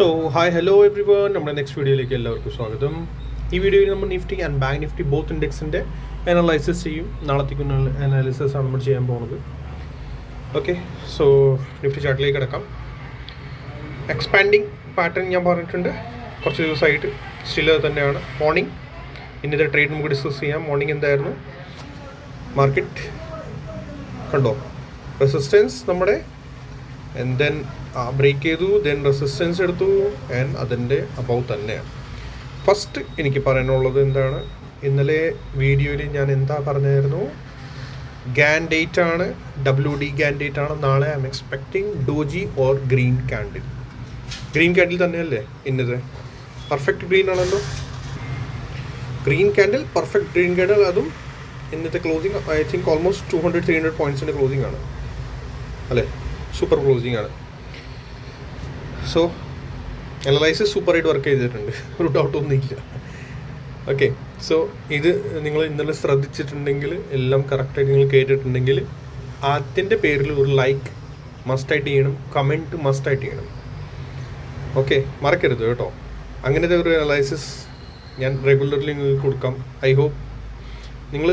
So hi hello everyone നമ്മുടെ next വീഡിയോയിലേക്ക് എല്ലാവർക്കും സ്വാഗതം. ഈ വീഡിയോയിൽ നമ്മൾ Nifty and bank Nifty both ഇൻഡെക്സിന്റെ analysis ചെയ്യും. നാളത്തേക്ക് അനാലിസിസ് ആണ് നമ്മൾ ചെയ്യാൻ പോകുന്നത്. ഓക്കെ സോ നിഫ്റ്റി ചാർട്ടിലേക്ക് കിടക്കാം. എക്സ്പാൻഡിങ് പാറ്റേൺ ഞാൻ പറഞ്ഞിട്ടുണ്ട്. കുറച്ച് ദിവസമായിട്ട്. സ്റ്റിൽ തന്നെയാണ്. മോർണിംഗ് ഇന്നത്തെ ട്രേഡ് നമുക്ക് ഡിസ്കസ് ചെയ്യാം. മോർണിംഗ് എന്തായിരുന്നു? മാർക്കറ്റ് കണ്ടോ? റെസിസ്റ്റൻസ് നമ്മുടെ ആൻഡ് ദെൻ ബ്രേക്ക് ചെയ്തു ദെൻ റെസിസ്റ്റൻസ് എടുത്തു ആൻഡ് അതിന്റെ അബൌ തന്നെയാണ്. ഫസ്റ്റ് എനിക്ക് പറയാനുള്ളത് എന്താണ്? ഇന്നലെ വീഡിയോയിൽ ഞാൻ എന്താ പറഞ്ഞായിരുന്നു? ഗാൻ ഡേറ്റ് ആണ് ഡബ്ല്യു ഡി ഗാൻ ഡേറ്റ് ആണ്. നാളെ I am expecting doji or green candle green candle തന്നെയല്ലേ ഇന്നത്? പെർഫെക്റ്റ് ഗ്രീൻ ആണല്ലോ. Green candle perfect green candle അതും ഇന്നത്തെ closing I think almost two hundred three hundred പോയിന്റ്സിന്റെ closing ആണ്. അല്ലേ? സൂപ്പർ ക്ലോസിങ് ആണ്. സോ അനലൈസ് സൂപ്പറായിട്ട് വർക്ക് ചെയ്തിട്ടുണ്ട്. ഒരു ഡൗട്ടൊന്നും ഇല്ല. ഓക്കെ സോ ഇത് നിങ്ങൾ ഇന്നലെ ശ്രദ്ധിച്ചിട്ടുണ്ടെങ്കിൽ എല്ലാം കറക്റ്റായിട്ട് നിങ്ങൾ കേട്ടിട്ടുണ്ടെങ്കിൽ അതിന്റെ പേരിൽ ഒരു ലൈക്ക് മസ്റ്റായിട്ട് ചെയ്യണം കമന്റ് മസ്റ്റായിട്ട് ചെയ്യണം. ഓക്കെ മറക്കരുത് കേട്ടോ. അങ്ങനത്തെ ഒരു അനലൈസിസ് ഞാൻ റെഗുലർലി നിങ്ങൾക്ക് കൊടുക്കാം. ഐ ഹോപ്പ് നിങ്ങൾ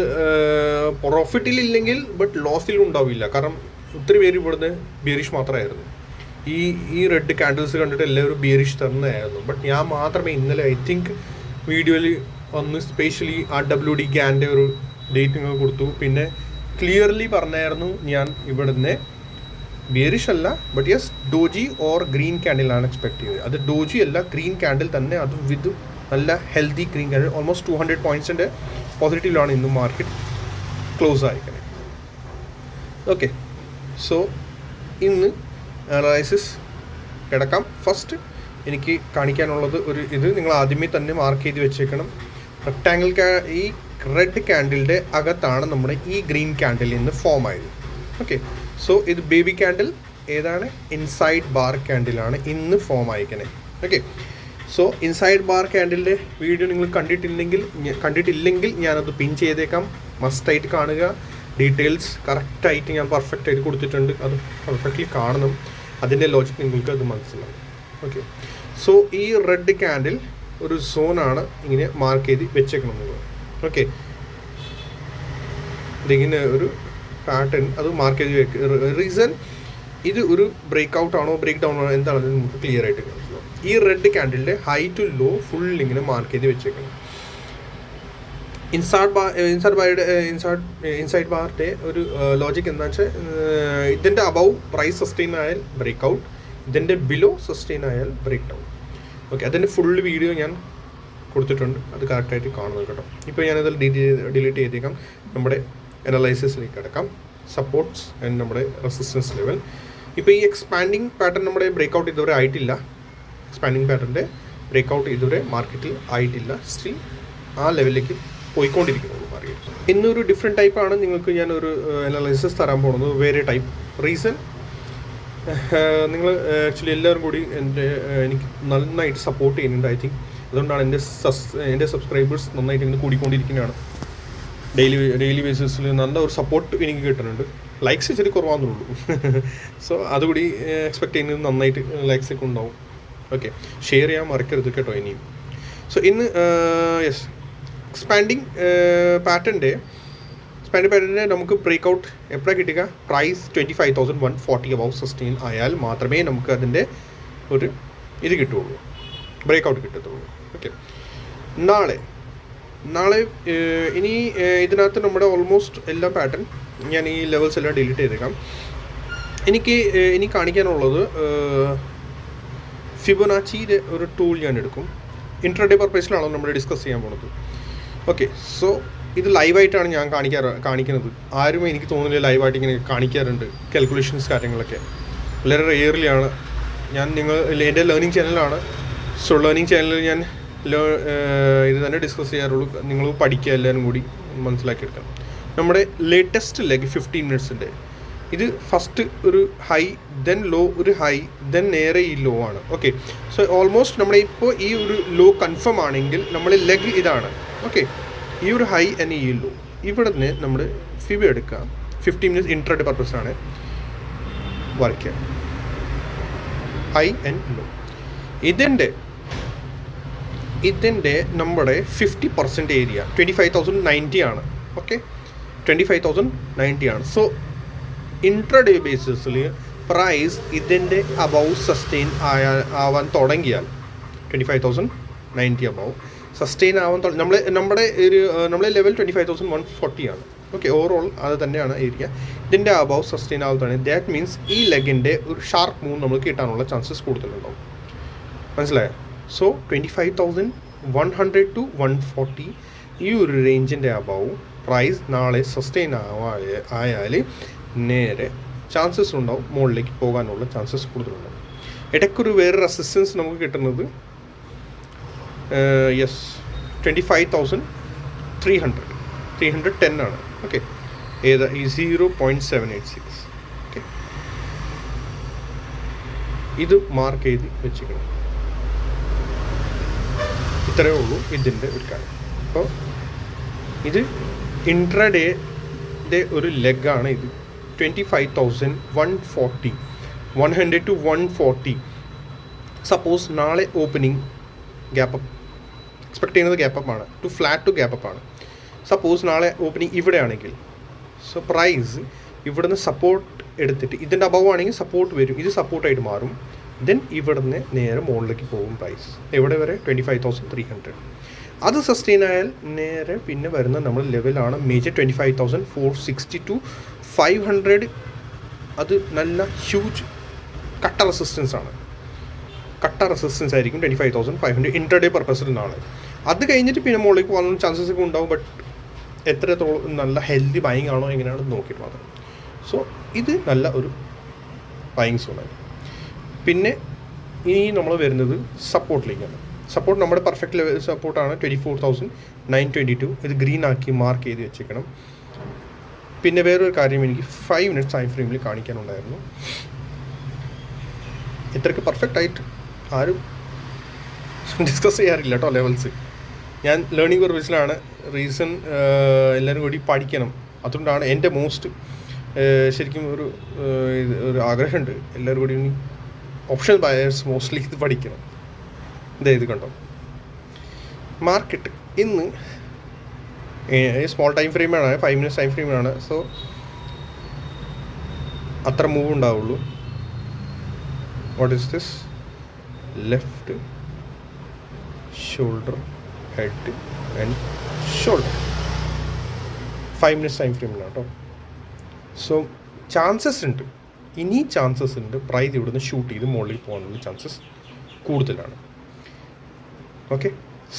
പ്രോഫിറ്റിലില്ലെങ്കിൽ ബട്ട് ലോസിലും ഉണ്ടാവില്ല. കാരണം ഒത്തിരി പേര് ഇവിടുന്ന് ബിയറിഷ് മാത്രമായിരുന്നു ഈ ഈ റെഡ് ക്യാൻഡിൽസ് കണ്ടിട്ട് എല്ലാവരും ബിയറിഷ് തന്നെയായിരുന്നു. ബട്ട് ഞാൻ മാത്രമേ ഇന്നലെ ഐ തിങ്ക് വീഡിയോയിൽ ഒന്ന് സ്പെഷ്യലി ആ ഡബ്ല്യു ഡി ഗ്യാന്റെ ഒരു ഡേറ്റ് നിങ്ങൾ കൊടുത്തു. പിന്നെ ക്ലിയർലി പറഞ്ഞായിരുന്നു ഞാൻ ഇവിടുന്ന്. ബിയറിഷ് അല്ല but yes doji or green ക്യാൻഡിലാണ് expect ചെയ്തത്. അത് ഡോജി അല്ല ഗ്രീൻ ക്യാൻഡിൽ തന്നെ. അത് വിത്ത് നല്ല healthy green candle almost two hundred പോയിൻസിന്റെ പോസിറ്റീവിലാണ് ഇന്ന് മാർക്കറ്റ് ക്ലോസ് ആയിരിക്കുന്നത് ഓക്കെ സോ ഇന്ന് അനലൈസിസ് കിടക്കാം. ഫസ്റ്റ് എനിക്ക് കാണിക്കാനുള്ളത് ഒരു ഇത്. നിങ്ങൾ ആദ്യമേ തന്നെ മാർക്ക് ചെയ്ത് വെച്ചേക്കണം. റെക്ടാങ്കിൾ ഈ റെഡ് ക്യാൻഡിലിന്റെ അകത്താണ് നമ്മുടെ ഈ ഗ്രീൻ ക്യാൻഡിൽ ഇന്ന് ഫോം ആയത്. ഓക്കെ സോ ഇത് ബേബി ക്യാൻഡിൽ ഏതാണ്? ഇൻസൈഡ് ബാർ ക്യാൻഡിലാണ് ഇന്ന് ഫോം ആയിക്കണേ ഓക്കെ സോ ഇൻസൈഡ് ബാർ ക്യാൻഡിലിന്റെ വീഡിയോ നിങ്ങൾ കണ്ടിട്ടില്ലെങ്കിൽ കണ്ടിട്ടില്ലെങ്കിൽ ഞാനത് പിൻ ചെയ്തേക്കാം. മസ്റ്റായിട്ട് കാണുക. ഡീറ്റെയിൽസ് കറക്റ്റായിട്ട് ഞാൻ പെർഫെക്റ്റ് ആയിട്ട് കൊടുത്തിട്ടുണ്ട്. അത് പെർഫെക്റ്റ്ലി കാണണം. അതിന്റെ ലോജിക് നിങ്ങൾക്ക് അത് മനസ്സിലാവും. ഓക്കെ സോ ഈ റെഡ് ക്യാൻഡിൽ ഒരു സോണാണ് ഇങ്ങനെ മാർക്ക് ചെയ്ത് വെച്ചേക്കണം നിങ്ങൾ ഓക്കെ ഇതിങ്ങനെ ഒരു പാറ്റേൺ അത് മാർക്ക് ചെയ്ത് വെക്കുക റീസൺ ഇത് ഒരു ബ്രേക്ക് ഔട്ട് ആണോ ബ്രേക്ക് ഡൗൺ ആണോ എന്താണെന്ന് നമുക്ക് ക്ലിയർ ആയിട്ട് മനസ്സിലാവും ഈ റെഡ് ക്യാൻഡിലിന്റെ ഹൈ ടു ലോ ഫുൾ ഇങ്ങനെ മാർക്ക് ചെയ്ത് വെച്ചേക്കണം. ഇൻസൈഡ് ബാർ ഇൻസാർട്ട് ബാറുടെ ഇൻസാർട്ട് ഇൻസൈഡ് ബാറിന്റെ ഒരു ലോജിക് എന്താണെന്ന് വെച്ചാൽ ഇതിന്റെ അബവ് പ്രൈസ് സസ്റ്റെയിൻ ആയാൽ ബ്രേക്ക് ഔട്ട് ഇതിന്റെ ബിലോ സസ്റ്റെയിൻ ആയാൽ ബ്രേക്ക് ഡൗൺ ഓക്കെ അതിന്റെ ഫുൾ വീഡിയോ ഞാൻ കൊടുത്തിട്ടുണ്ട്. അത് കറക്റ്റായിട്ട് കാണുന്നത് കേട്ടോ. ഇപ്പോൾ ഞാനതിൽ ഡിലീറ്റ് ചെയ്തേക്കാം. നമ്മുടെ അനലൈസിസിലേക്ക് കിടക്കാം. സപ്പോർട്ട്സ് ആൻഡ് നമ്മുടെ റെസിസ്റ്റൻസ് ലെവൽ ഇപ്പോൾ ഈ എക്സ്പാൻഡിങ് പാറ്റേൺ നമ്മുടെ ബ്രേക്ക് ഔട്ട് ഇതുവരെ ആയിട്ടില്ല. എക്സ്പാൻഡിങ് പാറ്റേണിന്റെ ബ്രേക്ക് ഔട്ട് ഇതുവരെ മാർക്കറ്റിൽ ആയിട്ടില്ല. സ്റ്റിൽ ആ ലെവലിലേക്ക് പോയിക്കൊണ്ടിരിക്കുന്നു മാർക്കറ്റ് ഇന്നൊരു ഡിഫറെന്റ് ടൈപ്പാണ് നിങ്ങൾക്ക് ഞാൻ ഒരു അനാലിസിസ് തരാൻ പോകുന്നത് വേറെ ടൈപ്പ് റീസൺ നിങ്ങൾ ആക്ച്വലി എല്ലാവരും കൂടി എന്റെ എനിക്ക് നന്നായിട്ട് സപ്പോർട്ട് ചെയ്യുന്നുണ്ട് ഐ തിങ്ക് അതുകൊണ്ടാണ് എന്റെ സസ് എന്റെ സബ്സ്ക്രൈബേഴ്സ് നന്നായിട്ട് ഇങ്ങനെ കൂടിക്കൊണ്ടിരിക്കുന്നതാണ്. ഡെയിലി ഡെയിലി ബേസിസിൽ നല്ല ഒരു സപ്പോർട്ട് എനിക്ക് കിട്ടുന്നുണ്ട്. ലൈക്സ് ഇച്ചിരി കുറവാണെന്നുള്ളൂ സോ അതുകൂടി എക്സ്പെക്ട് ചെയ്യുന്നത് നന്നായിട്ട് ലൈക്സ് ഒക്കെ ഉണ്ടാവും. ഓക്കെ ഷെയർ ചെയ്യാൻ മറക്കരുത് കേട്ടോ ഇനിയും. സോ ഇന്ന് യെസ് എക്സ്പാൻഡിങ് പാറ്റേന്റെ എക്സ്പാൻഡിങ് പാറ്റേന്റെ നമുക്ക് ബ്രേക്ക് ഔട്ട് എപ്പോഴാണ് കിട്ടുക? Price twenty five thousand one forty above sixteen ആയാൽ മാത്രമേ നമുക്ക് അതിന്റെ ഒരു ഇത് കിട്ടുകയുള്ളൂ ബ്രേക്ക് ഔട്ട് കിട്ടത്തുള്ളൂ. ഓക്കെ നാളെ നാളെ ഇനി ഇതിനകത്ത് നമ്മുടെ ഓൾമോസ്റ്റ് എല്ലാ പാറ്റേൺ ഞാൻ ഈ ലെവൽസ് എല്ലാം ഡിലീറ്റ് ചെയ്തേക്കാം. എനിക്ക് ഇനി കാണിക്കാനുള്ളത് ഫിബൊനാച്ചിയുടെ ഒരു ടൂൾ ഞാൻ എടുക്കും. ഇൻട്രഡേ പർപ്പസിലാണോ നമ്മൾ ഡിസ്കസ് ചെയ്യാൻ പോകുന്നത് ഓക്കെ സോ ഇത് ലൈവായിട്ടാണ് ഞാൻ കാണിക്കാറ് കാണിക്കുന്നത്. ആരും എനിക്ക് തോന്നുന്നില്ല ലൈവായിട്ട് ഇങ്ങനെ കാണിക്കാറുണ്ട് കാൽക്കുലേഷൻസ് കാര്യങ്ങളൊക്കെ. വളരെ റെയർലിയാണ് ഞാൻ നിങ്ങൾ എന്റെ ലേണിംഗ് ചാനലാണ് സോ ലേണിംഗ് ചാനലിൽ ഞാൻ ഇത് തന്നെ ഡിസ്കസ് ചെയ്യാറുള്ളൂ. നിങ്ങൾ പഠിക്കുക എല്ലാവരും കൂടി മനസ്സിലാക്കിയെടുക്കാം നമ്മുടെ ലേറ്റസ്റ്റ് ലെഗ് ഫിഫ്റ്റീൻ മിനിറ്റ്സിന്റെ ഇത് ഫസ്റ്റ് ഒരു ഹൈ ദെൻ ലോ ഒരു ഹൈ ദെൻ നേരെ ഈ ലോ ആണ്. ഓക്കെ സോ ഓൾമോസ്റ്റ് നമ്മുടെ ഇപ്പോൾ ഈ ഒരു ലോ കൺഫേം ആണെങ്കിൽ നമ്മൾ ലെഗ് ഇതാണ്. ഓക്കെ ഈ ഒരു ഹൈ ആൻഡ് ഈ ലോ ഇവിടെ നിന്ന് നമ്മൾ ഫിബ് എടുക്കുക ഫിഫ്റ്റി മിനിറ്റ്സ് ഇൻട്രഡ് പർപ്പസ് ആണ് വരയ്ക്കുക. ഹൈ ആൻഡ് ലോ ഇതിന്റെ ഇതിന്റെ നമ്മുടെ fifty percent area twenty five thousand ninety ആണ് okay twenty five thousand ninety ആണ് സോ ഇൻട്രഡേ ബേസിസിൽ പ്രൈസ് ഇതിന്റെ അബവ് സസ്റ്റെയിൻ ആയാൽ ആവാൻ തുടങ്ങിയാൽ twenty five thousand ninety above sustain ആവാൻ നമ്മൾ നമ്മുടെ ഒരു നമ്മളെ level twenty five thousand one forty ആണ്. ഓക്കെ ഓവറോൾ അത് തന്നെയാണ് ഏരിയ ഇതിന്റെ അബവ് സസ്റ്റെയിൻ ആവാൻ തുടങ്ങി ദാറ്റ് മീൻസ് ഈ ലെഗിന്റെ ഒരു ഷാർപ്പ് മൂവ് നമുക്ക് കിട്ടാനുള്ള ചാൻസസ് കൂടുതലുണ്ടാവും. മനസ്സിലായോ? So twenty five thousand one hundred to one forty ഈ ഒരു റേഞ്ചിന്റെ അബവ് പ്രൈസ് നാളെ സസ്റ്റെയിൻ ആവാ ആയാൽ നേരെ ചാൻസസ് ഉണ്ടാവും. മുകളിലേക്ക് പോകാനുള്ള ചാൻസസ് കൂടുതലുണ്ടാവും. ഇടയ്ക്കൊരു വേറെ അസിസ്റ്റൻസ് നമുക്ക് കിട്ടുന്നത് yes twenty five thousand three hundred three hundred ten ആണ്. ഓക്കെ ഏതാ? ഈ zero point seven eight six okay ഇത് മാർക്ക് ചെയ്ത് വെച്ചിരിക്കണം. ഇത്രയേ ഉള്ളൂ ഇതിന്റെ ഒരു കാര്യം. അപ്പോൾ ഇത് ഇൻട്രഡേന്റെ ഒരു ലെഗാണ് ഇത്. Twenty five thousand one forty one hundred to one forty suppose നാളെ ഓപ്പനിങ് ഗ്യാപ്പപ്പ് എക്സ്പെക്ട് ചെയ്യുന്നത് ഗ്യാപ്പ് ആണ്. ടു ഫ്ലാറ്റ് ടു ഗ്യാപ്പ് ആണ്. സപ്പോസ് നാളെ ഓപ്പണിംഗ് ഇവിടെ ആണെങ്കിൽ സോ പ്രൈസ് ഇവിടുന്ന് സപ്പോർട്ട് എടുത്തിട്ട് ഇതിന്റെ അബവ് ആണെങ്കിൽ സപ്പോർട്ട് വരും. ഇത് സപ്പോർട്ടായിട്ട് മാറും. ദെൻ ഇവിടുന്ന് നേരെ മുകളിലേക്ക് പോകും പ്രൈസ് എവിടെ വരെ? Twenty five thousand three hundred അത് സസ്റ്റെയിൻ ആയാൽ നേരെ പിന്നെ വരുന്ന നമ്മൾ ലെവലാണ് major twenty five thousand four sixty to five hundred അത് നല്ല ഹ്യൂജ് കട്ട റെസിസ്റ്റൻസ് ആണ്. കട്ട റെസിസ്റ്റൻസ് ആയിരിക്കും twenty five thousand five hundred intraday പർപ്പസിൽ നിന്നാണ് അത് കഴിഞ്ഞിട്ട് പിന്നെ മുകളിലേക്ക് പോകാനുള്ള ചാൻസസ് ഒക്കെ ഉണ്ടാവും ബട്ട് എത്രത്തോളം നല്ല ഹെൽത്തി ബൈങ് ആണോ എങ്ങനെയാണെന്ന് നോക്കിയിട്ട് മാത്രം. സോ ഇത് നല്ല ഒരു ബൈങ് സോണാണ് പിന്നെ ഇനി നമ്മൾ വരുന്നത് സപ്പോർട്ടിലേക്കാണ് സപ്പോർട്ട് നമ്മുടെ പെർഫെക്റ്റ് ലെവൽ സപ്പോർട്ടാണ് twenty four thousand nine twenty two ഇത് ഗ്രീൻ ആക്കി മാർക്ക് ചെയ്ത് വെച്ചേക്കണം. പിന്നെ വേറൊരു കാര്യം എനിക്ക് ഫൈവ് മിനിറ്റ്സ് ടൈം ഫ്രെയിമിൽ കാണിക്കാനുണ്ടായിരുന്നു. ഇത്രയ്ക്ക് പെർഫെക്റ്റ് ആയിട്ട് ആരും ഡിസ്കസ് ചെയ്യാറില്ല കേട്ടോ ലെവൽസ് ഞാൻ ലേണിംഗ് പെർപ്പസിലാണ് റീസൺ എല്ലാവരും കൂടി പഠിക്കണം. അതുകൊണ്ടാണ് എന്റെ മോസ്റ്റ് ശരിക്കും ഒരു ഇത് ഒരു ആഗ്രഹമുണ്ട്. എല്ലാവരും കൂടി ഓപ്ഷൻ ബയേഴ്സ് മോസ്റ്റ്ലി ഇത് പഠിക്കണം. ഇതേ ഇത് കണ്ടോ? മാർക്കറ്റ് ഇന്ന് സ്മോൾ ടൈം ഫ്രെയിമാണ് ഫൈവ് മിനിറ്റ്സ് ടൈം ഫ്രെയിമാണ് സോ അത്ര മൂവ് ഉണ്ടാവുള്ളൂ. What is this left shoulder head and shoulder five minutes time ഫ്രെയിമിലാണ് കേട്ടോ സോ ചാൻസസ് ഉണ്ട്. ഇനി ചാൻസസ് ഉണ്ട് പ്രൈസ് ഇവിടുന്ന് ഷൂട്ട് ചെയ്ത് മുകളിൽ പോകാനുള്ള ചാൻസസ് കൂടുതലാണ്. ഓക്കെ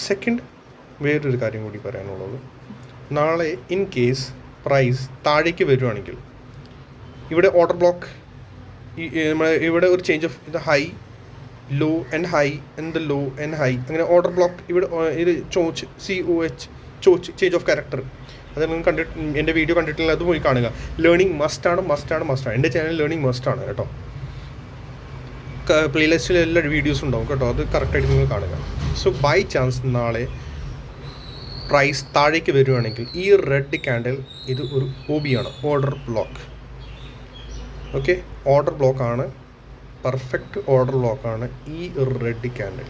സെക്കൻഡ് വേറൊരു കാര്യം കൂടി പറയാനുള്ളത്. നാളെ ഇൻ കേസ് പ്രൈസ് താഴേക്ക് വരുവാണെങ്കിൽ ഇവിടെ ഓർഡർ ബ്ലോക്ക് ഇവിടെ ഒരു change of high low and high and the low and high അങ്ങനെ ഓർഡർ ബ്ലോക്ക് ഇവിടെ ഇത് CHoCH C O H CHoCH change of character അത് നിങ്ങൾ കണ്ടിട്ട് എന്റെ വീഡിയോ കണ്ടിട്ടില്ല അത് പോയി കാണുക. ലേണിംഗ് മസ്റ്റാണ് മസ്റ്റാണ് മസ്റ്റാണ് എന്റെ ചാനൽ ലേണിംഗ് മസ്റ്റാണ് കേട്ടോ. പ്ലേലിസ്റ്റിൽ എല്ലാ വീഡിയോസും ഉണ്ടാവും കേട്ടോ. അത് കറക്റ്റായിട്ട് നിങ്ങൾ കാണുക. സോ ബൈ ചാൻസ് നാളെ പ്രൈസ് താഴേക്ക് വരുവാണെങ്കിൽ ഈ റെഡ് ക്യാൻഡിൽ ഇത് ഒരു ഹോബിയാണ് order block okay order block ആണ്. പെർഫെക്റ്റ് ഓർഡർ ലോക്കാണ് ഈ റെഡ് ക്യാൻഡിൽ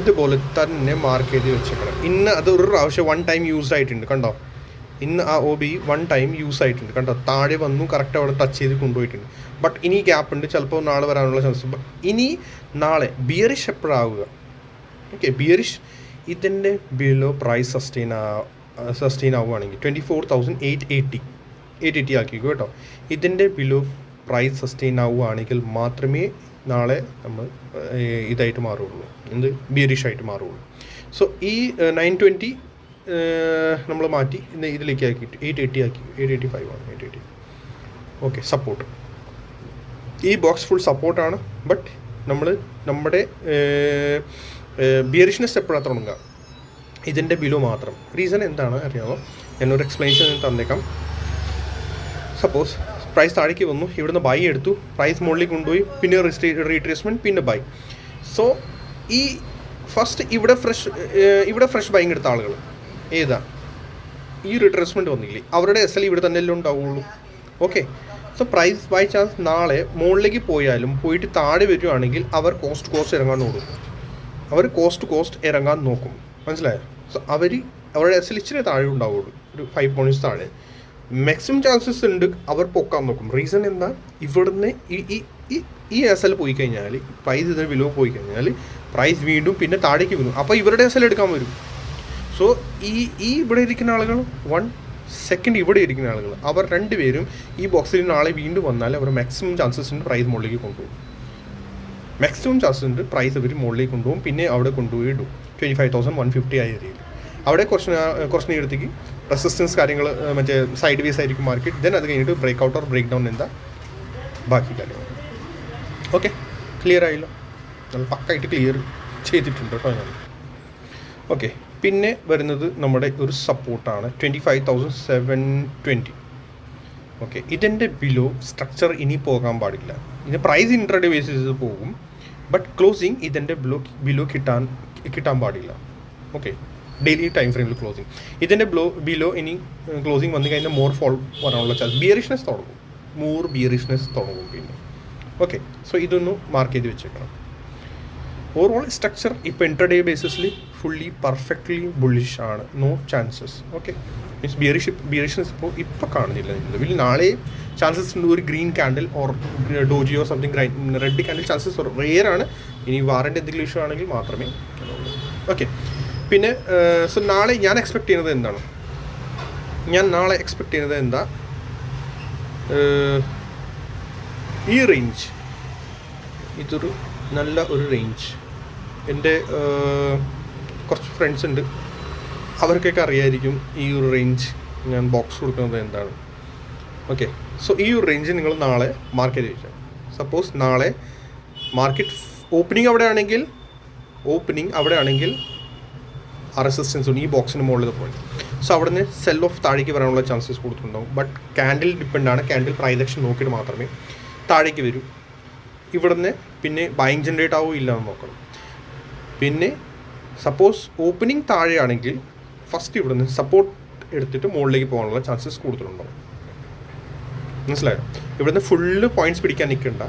ഇതുപോലെ തന്നെ മാർക്ക് ചെയ്ത് വെച്ചേക്കണം. ഇന്ന് അത് ഒരു പ്രാവശ്യം വൺ ടൈം യൂസ് ആയിട്ടുണ്ട് കണ്ടോ? ഇന്ന് ആ O B one time use ആയിട്ടുണ്ട് കണ്ടോ? താഴെ വന്നു കറക്റ്റ് അവിടെ ടച്ച് ചെയ്ത് കൊണ്ടുപോയിട്ടുണ്ട്. ബട്ട് ഇനി ഗ്യാപ്പ് ഉണ്ട് ചിലപ്പോൾ നാളെ വരാനുള്ള ചാൻസ് ഇനി നാളെ ബിയറിഷ് എപ്പോഴാവുക? ഓക്കെ ബിയറിഷ് ഇതിന്റെ ബിലോ പ്രൈസ് സസ്റ്റെയിൻ ആ സസ്റ്റെയിൻ ആവുകയാണെങ്കിൽ twenty four thousand eight eighty eight eighty ആക്കിക്കോ കേട്ടോ. ഇതിന്റെ ബിലോ പ്രൈസ് സസ്റ്റെയിൻ ആവുകയാണെങ്കിൽ മാത്രമേ നാളെ നമ്മൾ ഇതായിട്ട് മാറുള്ളൂ എന്ത്? ബിയറിഷായിട്ട് മാറുള്ളൂ സോ ഈ നയൻ ട്വന്റി നമ്മൾ മാറ്റി ഇതിലേക്ക് ആക്കിയിട്ട് എയ്റ്റ് എയ്റ്റി ആക്കി എയ്റ്റ് എയ്റ്റി ഫൈവ് ആണ് എയ്റ്റ് എയ്റ്റി ഓക്കെ സപ്പോർട്ട് ഈ ബോക്സ് ഫുൾ സപ്പോർട്ടാണ് ബട്ട് നമ്മൾ നമ്മുടെ ബിയറിഷ്നെസ് എപ്പോഴാണ് തുടങ്ങുക? ഇതിന്റെ ബിലോ മാത്രം. റീസൺ എന്താണ് അറിയാമോ? ഞാനൊരു എക്സ്പ്ലനേഷൻ തന്നേക്കാം. സപ്പോസ് പ്രൈസ് താഴേക്ക് വന്നു. ഇവിടുന്ന് ബൈ എടുത്തു. പ്രൈസ് മുകളിലേക്ക് കൊണ്ടുപോയി. പിന്നെ റീട്രേസ്മെന്റ് പിന്നെ ബൈ സോ ഈ ഫസ്റ്റ് ഇവിടെ ഫ്രഷ് ഇവിടെ ഫ്രഷ് ബൈങ് എടുത്ത ആളുകൾ. ഏതാ? ഈ റിട്രേസ്മെന്റ് വന്നില്ലേ? അവരുടെ എസ് എൽ ഇവിടെ തന്നെ അല്ലേ ഉണ്ടാവുള്ളൂ. Okay so price by chance നാളെ മുകളിലേക്ക് പോയാലും പോയിട്ട് താഴെ വരികയാണെങ്കിൽ അവർ കോസ്റ്റ് കോസ്റ്റ് ഇറങ്ങാൻ നോക്കും. അവർ കോസ്റ്റ് കോസ്റ്റ് ഇറങ്ങാൻ നോക്കും. മനസ്സിലായോ? സോ അവർ അവരുടെ എസ് എൽ ഇച്ചിരി താഴെ ഉണ്ടാവുള്ളൂ. ഒരു ഫൈവ് പോയിന്റ്സ് താഴെ. മാക്സിമം ചാൻസസ് ഉണ്ട് അവർ പൊക്കാൻ നോക്കും. റീസൺ എന്താ? ഇവിടുന്ന് ഈ ഈ ഈ ഈ എസ് എൽ പോയി കഴിഞ്ഞാൽ പ്രൈസ് ഇതിന് വിലോ പോയി കഴിഞ്ഞാൽ പ്രൈസ് വീണ്ടും പിന്നെ താഴേക്ക് വരും. അപ്പോൾ ഇവരുടെ എസ് എൽ എടുക്കാൻ വരും. സോ ഈ ഈ ഇവിടെ ഇരിക്കുന്ന ആളുകൾ വൺ സെക്കൻഡ് ഇവിടെ ഇരിക്കുന്ന ആളുകൾ അവർ രണ്ടുപേരും ഈ ബോക്സിൽ നാളെ വീണ്ടും വന്നാൽ അവർ മാക്സിമം ചാൻസസ് ഉണ്ട് പ്രൈസ് മുകളിലേക്ക് കൊണ്ടുപോകും. മാക്സിമം ചാൻസസ് ഉണ്ട് പ്രൈസ് അവർ മുകളിലേക്ക് കൊണ്ടുപോകും. പിന്നെ അവിടെ കൊണ്ടുപോയി ഇടും. Twenty five thousand one fifty ആയ രീതിയിൽ അവിടെ കുറച്ച് കുറച്ച് നേരത്തേക്ക് റെസിസ്റ്റൻസ് കാര്യങ്ങൾ മറ്റേ സൈഡ് വേസ് ആയിരിക്കും മാർക്കറ്റ് ദെൻ അത് കഴിഞ്ഞിട്ട് break out or break down എന്താ? ബാക്കി കാര്യങ്ങൾ ഓക്കെ ക്ലിയർ ആയില്ല? നല്ല പക്കായിട്ട് ക്ലിയർ ചെയ്തിട്ടുണ്ട് കേട്ടോ ഞാൻ. ഓക്കെ പിന്നെ വരുന്നത് നമ്മുടെ ഒരു സപ്പോർട്ടാണ് twenty five thousand seven twenty okay ഇതിന്റെ ബിലോ സ്ട്രക്ചർ ഇനി പോകാൻ പാടില്ല. ഇത് പ്രൈസ് ഇൻട്രഡേ ബേസിസ് പോകും. ബട്ട് ക്ലോസിങ് ഇതിന്റെ ബിലോ ബിലോ കിട്ടാൻ കിട്ടാൻ പാടില്ല. ഓക്കെ ഡെയിലി ടൈം ഫ്രെയിമിൽ ക്ലോസിങ് ഇതിന്റെ ബ്ലോ ബിലോ ഇനി ക്ലോസിങ് വന്നു കഴിഞ്ഞാൽ മോർ ഫോൾ വരാനുള്ള ചാൻസ് ബിയറിഷ്നെസ് തുടങ്ങും. മോർ ബിയറിഷ്നെസ് തുടങ്ങും പിന്നെ. ഓക്കെ സോ ഇതൊന്ന് മാർക്ക് ചെയ്ത് വെച്ചേക്കണം. ഓവറോൾ സ്ട്രക്ചർ ഇപ്പോൾ ഇൻട്രഡേ ബേസിസിൽ ഫുള്ളി പെർഫെക്റ്റ്ലി ബുള്ളിഷ് ആണ്. No chances okay means bearish bearishness ഇപ്പോൾ ഇപ്പോൾ കാണുന്നില്ല നിലവിൽ നാളെ ചാൻസസ് ഉണ്ട് ഒരു green candle or ഡോജിയോ something green red candle chances rare ആണ്. ഇനി വാറന്റെ എന്തെങ്കിലും ഇഷ്യൂ ആണെങ്കിൽ മാത്രമേ ഓക്കെ പിന്നെ സോ നാളെ ഞാൻ എക്സ്പെക്ട് ചെയ്യുന്നത് എന്താണ്? ഞാൻ നാളെ എക്സ്പെക്ട് ചെയ്യുന്നത് എന്താ? ഈ റേഞ്ച് ഇതൊരു നല്ല ഒരു റേഞ്ച് എന്റെ കുറച്ച് ഫ്രണ്ട്സ് ഉണ്ട്. അവർക്കൊക്കെ അറിയായിരിക്കും ഈ ഒരു റേഞ്ച് ഞാൻ ബോക്സ് കൊടുക്കുന്നത് എന്താണ്. ഓക്കെ സോ ഈ ഒരു റേഞ്ച് നിങ്ങൾ നാളെ മാർക്കറ്റ് വെച്ചാൽ സപ്പോസ് നാളെ മാർക്കറ്റ് ഓപ്പണിംഗ് അവിടെ ആണെങ്കിൽ ഓപ്പണിംഗ് അവിടെ ആണെങ്കിൽ ആ റെസിസ്റ്റൻസ് ഈ ബോക്സിന് മുകളിൽ പോയി. സോ അവിടെ നിന്ന് സെൽ ഓഫ് താഴേക്ക് വരാനുള്ള ചാൻസസ് കൊടുത്തിട്ടുണ്ടാവും. ബട്ട് ക്യാൻഡിൽ ആണ്. ക്യാൻഡിൽ പ്രൈദക്ഷൻ നോക്കിയിട്ട് മാത്രമേ താഴേക്ക് വരൂ. ഇവിടുന്ന് പിന്നെ ബൈങ് ജനറേറ്റ് ആവോ ഇല്ല എന്ന് നോക്കണം. പിന്നെ സപ്പോസ് ഓപ്പനിങ് താഴെയാണെങ്കിൽ ഫസ്റ്റ് ഇവിടുന്ന് സപ്പോർട്ട് എടുത്തിട്ട് മുകളിലേക്ക് പോകാനുള്ള ചാൻസസ് കൂടുതലുണ്ടാവും മനസ്സിലായോ? ഇവിടുന്ന് ഫുള്ള് പോയിന്റ്സ് പിടിക്കാൻ നിൽക്കണ്ട.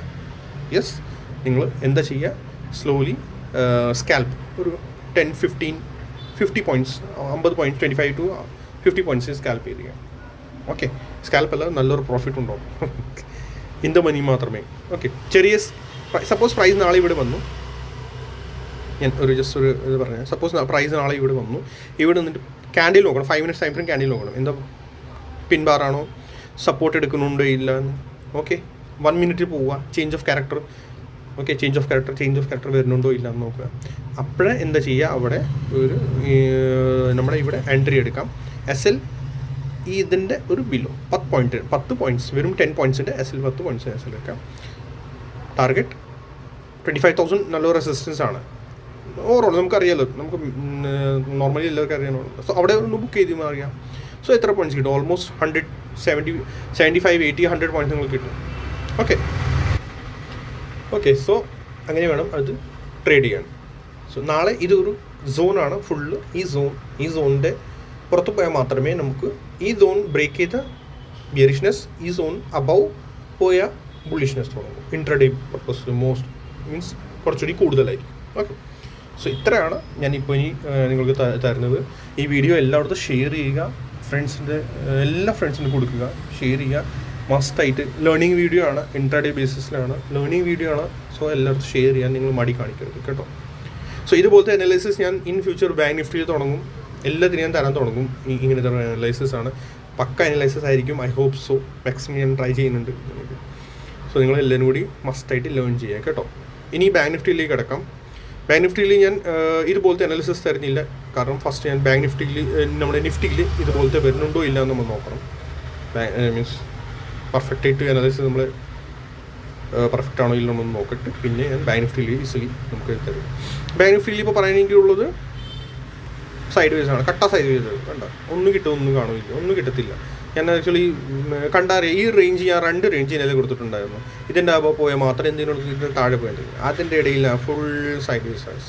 യെസ് നിങ്ങൾ എന്താ ചെയ്യുക? സ്ലോലി സ്കാൽപ്പ് ഒരു ടെൻ ഫിഫ്റ്റീൻ ഫിഫ്റ്റി പോയിന്റ്സ് അമ്പത് point twenty five to fifty points scalp ചെയ്യുക ഓക്കെ സ്കാൽപ്പ് അല്ല നല്ലൊരു പ്രോഫിറ്റ് ഉണ്ടാവും. ഇൻ ദ മണി മാത്രമേ. ഓക്കെ ചെറിയ സപ്പോസ് പ്രൈസ് നാളെ ഇവിടെ വന്നു. ഞാൻ ഒരു ജസ്റ്റ് ഒരു ഇത് പറഞ്ഞു സപ്പോസ് പ്രൈസ് നാളെ ഇവിടെ വന്നു. ഇവിടെ നിന്നിട്ട് ക്യാൻഡിൽ നോക്കണം. Five minutes time frame candle നോക്കണം. എന്താ പിൻബാറാണോ സപ്പോർട്ട് എടുക്കുന്നുണ്ടോ ഇല്ല ഓക്കെ വൺ മിനിറ്റ് പോവുക. Change of character okay change of character change of character വരുന്നുണ്ടോ ഇല്ല എന്ന് നോക്കുക. അപ്പോഴേ എന്താ ചെയ്യുക? അവിടെ ഒരു ഈ, നമ്മുടെ ഇവിടെ എൻട്രി എടുക്കാം. എസ് എൽ ഇതിന്റെ ഒരു ബിലോ പത്ത് പോയിന്റ് പത്ത് പോയിന്റ്സ് വെറും ടെൻ പോയിന്റ്സിന്റെ എസ് എൽ പത്ത് പോയിന്റ്സ് എസ് എൽ എടുക്കാം. ടാർഗറ്റ് ട്വന്റി ഫൈവ് തൗസൻഡ് നല്ലൊരു റെസിസ്റ്റൻസ് ആണ്. ഓവറോൾ നമുക്കറിയാലോ നമുക്ക് നോർമലി എല്ലാവർക്കും അറിയാനുള്ളൂ സോ അവിടെ ഒന്ന് ബുക്ക് ചെയ്ത് അറിയാം സോ എത്ര പോയിന്റ്സ് കിട്ടും? Almost hundred seventy seventy five eighty hundred points നിങ്ങൾക്ക് കിട്ടും. ഓക്കെ ഓക്കെ സോ അങ്ങനെ വേണം അത് ട്രേഡ് ചെയ്യാൻ. സോ നാളെ ഇതൊരു സോണാണ് ഫുള്ള് ഈ സോൺ ഈ സോണിന്റെ പുറത്ത് പോയാൽ മാത്രമേ നമുക്ക് ഈ സോൺ ബ്രേക്ക് ചെയ്ത ബിയറിഷ്നെസ് ഈ സോൺ അബവ് പോയ ബുള്ളിഷ്നെസ് തുടങ്ങും. ഇൻട്രഡേ പർപ്പസ് മോസ്റ്റ് മീൻസ് കുറച്ചുകൂടി കൂടുതലായിരിക്കും. ഓക്കെ സോ ഇത്രയാണ് ഞാനിപ്പോൾ ഇനി ആ, നിങ്ങൾക്ക് തരുന്നത്. ഈ വീഡിയോ എല്ലായിടത്തും ഷെയർ ചെയ്യുക. ഫ്രണ്ട്സിന്റെ എല്ലാ ഫ്രണ്ട്സിനും കൊടുക്കുക. ഷെയർ ചെയ്യുക. മസ്റ്റായിട്ട് ലേണിംഗ് വീഡിയോ ആണ് ഇൻട്രാഡേ ബേസിസിലാണ് ലേണിംഗ് വീഡിയോ ആണ് സോ എല്ലായിടത്തും ഷെയർ ചെയ്യാൻ നിങ്ങൾ മടി കാണിക്കരുത് കേട്ടോ. സോ ഇതുപോലത്തെ അനാലിസിസ് ഞാൻ ഇൻ ഫ്യൂച്ചർ ബാങ്ക് നിഫ്റ്റിയിൽ തുടങ്ങും. എല്ലാത്തിനും ഞാൻ തരാൻ തുടങ്ങും. ഇങ്ങനത്തെ അനാലിസിസ് ആണ്. പക്ക അനലൈസിസ് ആയിരിക്കും ഐ ഹോപ്പ് സോ മാക്സിമം ഞാൻ ട്രൈ ചെയ്യുന്നുണ്ട്. സോ നിങ്ങൾ എല്ലാവരും കൂടി മസ്റ്റായിട്ട് ലേൺ ചെയ്യുക കേട്ടോ. ഇനി ബാങ്ക് നിഫ്റ്റിയിലേക്ക് കിടക്കാം. ബാങ്ക് നിഫ്റ്റിയിൽ ഞാൻ ഇതുപോലത്തെ അനാലിസിസ് തരുന്നില്ല. കാരണം ഫസ്റ്റ് ഞാൻ ബാങ്ക് നിഫ്റ്റിയിൽ നമ്മുടെ നിഫ്റ്റിയിൽ ഇതുപോലത്തെ വരുന്നുണ്ടോ ഇല്ല എന്ന് നമ്മൾ നോക്കണം. മീൻസ് പെർഫെക്റ്റ് ആയിട്ട് അനാലിസിസ് നമ്മൾ പെർഫെക്റ്റ് ആണോ ഇല്ലയോ നോക്കട്ടെ. പിന്നെ ബാങ്ക് നിഫ്റ്റിയിൽ ഈസിലി നമുക്ക് തരും. ബാങ്ക് നിഫ്റ്റിയിൽ ഇപ്പോൾ ഉള്ളത് സൈഡ് വേസ് ആണ്. കട്ട സൈഡ് വേസ് കണ്ട? ഒന്നും കിട്ടും ഒന്നും കാണില്ല ഒന്നും കിട്ടത്തില്ല. ഞാൻ ആക്ച്വലി കണ്ടറിയാം ഈ റേഞ്ച് ഞാൻ രണ്ട് റേഞ്ച് ഇതിനെ കൊടുത്തിട്ടുണ്ടായിരുന്നു. ഇതിന്റെ അപ്പോൾ പോയാൽ മാത്രം എന്തെങ്കിലും താഴെ പോയത് അതിന്റെ ഇടയിൽ ഫുൾ സൈഡ് വേസ് ആണ്.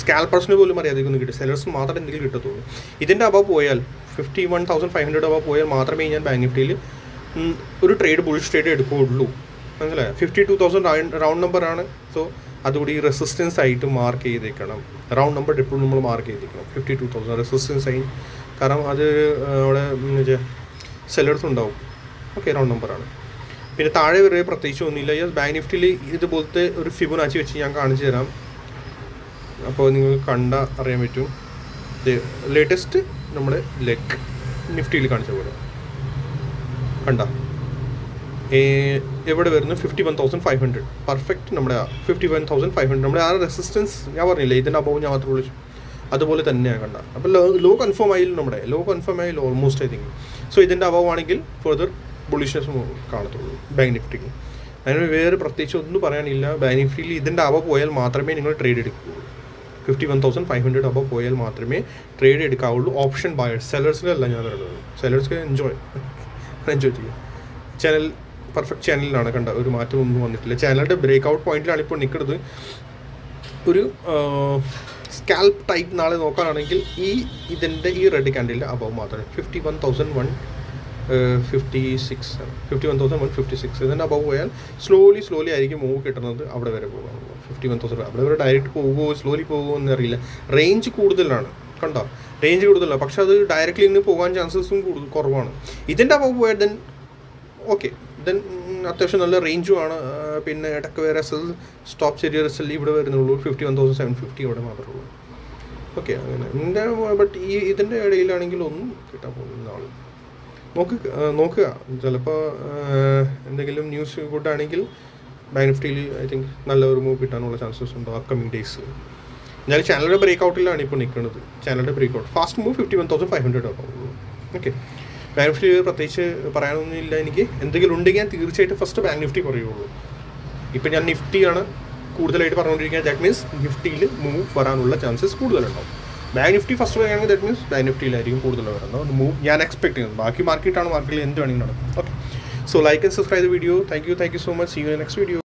സ്കാൽപ്പേഴ്സിന് പോലും അറിയാതെ ഒന്നും കിട്ടും. സെലേഴ്സ് മാത്രം എന്തെങ്കിലും കിട്ടത്തുള്ളൂ. ഇതിന്റെ അബവ് പോയാൽ fifty one thousand five hundred above പോയാൽ മാത്രമേ ഞാൻ ബാങ്ക് നിഫ്റ്റിയിൽ ഒരു ട്രേഡ് ബുൾഷ് ട്രേഡ് എടുക്കുകയുള്ളൂ. മനസ്സിലായോ? ഫിഫ്റ്റി ടു തൗസൻഡ് റൗണ്ട് നമ്പറാണ് സോ അതുകൂടി റെസിസ്റ്റൻസ് ആയിട്ട് മാർക്ക് ചെയ്തേക്കണം. റൗണ്ട് നമ്പർ എപ്പോഴും നമ്മൾ മാർക്ക് ചെയ്തേക്കണം. ഫിഫ്റ്റി ടു തൗസൻഡ് റെസിസ്റ്റൻസ് ആയി. കാരണം അത് അവിടെ സെല്ലേഴ്സ് ഉണ്ടാവും. ഓക്കെ റൗണ്ട് നമ്പറാണ് പിന്നെ താഴെ വരെ പ്രത്യേകിച്ച് ഒന്നുമില്ല. യെസ് ബാങ്ക് നിഫ്റ്റിയിൽ ഇതുപോലത്തെ ഒരു ഫിബുനാച്ചി വെച്ച് ഞാൻ കാണിച്ചു തരാം. അപ്പോൾ നിങ്ങൾ കണ്ട അറിയാൻ പറ്റും. ലേറ്റസ്റ്റ് നമ്മുടെ ലെഗ് നിഫ്റ്റിയിൽ കാണിച്ച പോലെ. കണ്ട? എവിടെ വരുന്നു? Fifty one thousand five hundred perfect നമ്മുടെ fifty one thousand five hundred നമ്മുടെ ആ റെസിസ്റ്റൻസ് ഞാൻ പറഞ്ഞില്ലേ ഇതിന്റെ അബവ് ഞാൻ മാത്രമേ വിളിച്ചു അതുപോലെ തന്നെയാണ് കണ്ട? അപ്പോൾ ലോ ലോ കൺഫേം ആയില്ല നമ്മുടെ. ലോ കൺഫേം ആയില്ല ഓൾമോസ്റ്റ് ഐ തിങ്ക് സോ ഇതിന്റെ അബവ് ആണെങ്കിൽ ഫർദർ ബുളിഷ്നെസ് കാണത്തുള്ളൂ ബാങ്ക് നിഫ്റ്റിക്ക് അതിന് വേറെ പ്രത്യേകിച്ച് ഒന്നും പറയാനില്ല. ബാങ്ക് നിഫ്റ്റിയിൽ ഇതിന്റെ അബവ് പോയാൽ മാത്രമേ നിങ്ങൾ trade എടുക്കുകയുള്ളൂ. Fifty one thousand five hundred above പോയാൽ മാത്രമേ ട്രേഡ് എടുക്കാവുള്ളൂ. ഓപ്ഷൻ ബയർ സെലേഴ്സിലല്ല ഞാൻ പറയുന്നത്. സെലേഴ്സ് എൻജോയ് എൻജോയ് ചെയ്യുക ചാനൽ പെർഫെക്റ്റ് ചാനലിലാണ് കണ്ട ഒരു മാറ്റമൊന്നും വന്നിട്ടില്ല. ചാനലിന്റെ ബ്രേക്ക് ഔട്ട് പോയിന്റിലാണ് ഇപ്പോൾ നിൽക്കുന്നത്. ഒരു സ്കാൽപ്പ് ടൈപ്പ് നാളെ നോക്കാനാണെങ്കിൽ ഈ ഇതിന്റെ ഈ റെഡ് ക്യാൻഡിലിന്റെ അബവ് മാത്രമേ fifty one thousand one fifty six fifty one thousand one fifty six ഇതിന്റെ അബവ് പോയാൽ സ്ലോലി സ്ലോലി ആയിരിക്കും മൂവ് കിട്ടുന്നത് അവിടെ വരെ പോകാം. ഫിഫ്റ്റി വൺ തൗസൻഡ് അവിടെ വരെ ഡയറക്റ്റ് പോകുമോ സ്ലോലി പോകുമോ എന്നറിയില്ല. റേഞ്ച് കൂടുതലാണ്. കണ്ടോ? റേഞ്ച് കൂടുതലാണ് പക്ഷെ അത് ഡയറക്റ്റ്ലി ഇന്ന് പോകാൻ ചാൻസസും കൂടുതൽ കുറവാണ്. ഇതിന്റെ അപ്പോൾ പോയാൽ ദെൻ ഓക്കെ ദെൻ അത്യാവശ്യം നല്ല റേഞ്ചും ആണ്. പിന്നെ ഇടയ്ക്ക് വേറെ എസ് എൽ സ്റ്റോപ്പ് ചെറിയ എസ് എൽ ഇവിടെ വരുന്നുള്ളൂ. Fifty one thousand seven fifty ഇവിടെ മാത്രമേ ഉള്ളൂ. ഓക്കെ അങ്ങനെ. എന്റെ ബട്ട് ഈ ഇതിന്റെ ഇടയിലാണെങ്കിൽ ഒന്നും കിട്ടാൻ പോകുന്ന ആൾ നോക്ക് നോക്കുക. ചിലപ്പോൾ എന്തെങ്കിലും ന്യൂസ് കൂട്ടാണെങ്കിൽ ബാങ്ക് നിഫ്റ്റിയിൽ ഐ തിങ്ക് നല്ല ഒരു മൂവ് കിട്ടാനുള്ള ചാൻസസ് ഉണ്ടോ അപ്കമിങ് ഡേയ്സ് ഞാൻ ചാനലിന്റെ ബ്രേക്ക് ഔട്ടിലാണ് ഇപ്പോൾ നിൽക്കുന്നത് ചാനലിന്റെ break out fast move fifty one thousand five hundred okay bank Nifty പ്രത്യേകിച്ച് പറയാനൊന്നുമില്ല എനിക്ക്. എന്തെങ്കിലും ഉണ്ടെങ്കിൽ ഞാൻ തീർച്ചയായിട്ടും ഫസ്റ്റ് ബാങ്ക് നിഫ്റ്റി പറയുള്ളൂ. ഇപ്പം ഞാൻ നിഫ്റ്റിയാണ് കൂടുതലായിട്ട് പറഞ്ഞുകൊണ്ടിരിക്കുന്നത്. ദാറ്റ് മീൻസ് നിഫ്റ്റിയിൽ മൂവ് വരാനുള്ള ചാൻസസ് കൂടുതലുണ്ടാവും. ബാങ്ക് നിഫ്റ്റി ഫസ്റ്റ് പറയുകയാണെങ്കിൽ ദാറ്റ് മീൻസ് ബാങ്ക് നിഫ്റ്റിയിലായിരിക്കും കൂടുതൽ വരുന്നത് മൂവ് ഞാൻ എക്സ്പെക്ട് ചെയ്യുന്നത്. ബാക്കി മാർക്കറ്റാണ് മാർക്കറ്റിൽ എന്ത് വേണമെങ്കിലും നടക്കും. Okay so like and subscribe video thank you thank you so much see you next video